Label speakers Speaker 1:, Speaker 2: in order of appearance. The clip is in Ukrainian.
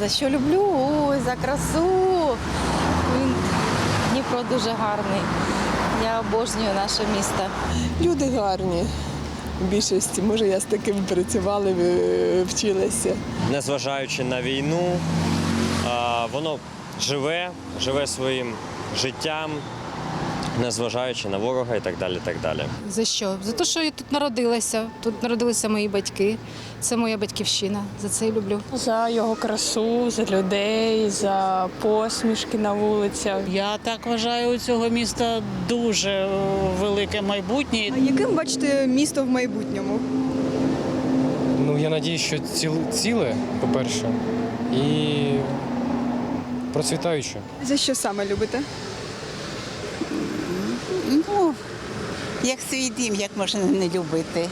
Speaker 1: За що люблю? Ой, за красу. Він Дніпро дуже гарний. Я обожнюю наше місто.
Speaker 2: Люди гарні. В більшості, може, я з таким працювала, е, вчилася.
Speaker 3: незважаючи на війну, воно живе, живе своїм життям, незважаючи на ворога і так далі. так далі.
Speaker 4: За що? За те, що я тут народилася. Тут народилися мої батьки. Це моя батьківщина. За це і люблю.
Speaker 5: За його красу, за людей, за посмішки на вулицях.
Speaker 6: Я так вважаю, у цього міста дуже велике майбутнє.
Speaker 7: А яким бачите місто в майбутньому?
Speaker 8: Ну, я надіюсь, що ціл, ціле, по-перше, і процвітаюче.
Speaker 7: За що саме любите?
Speaker 9: Ну, як свій дім, як можна не любити.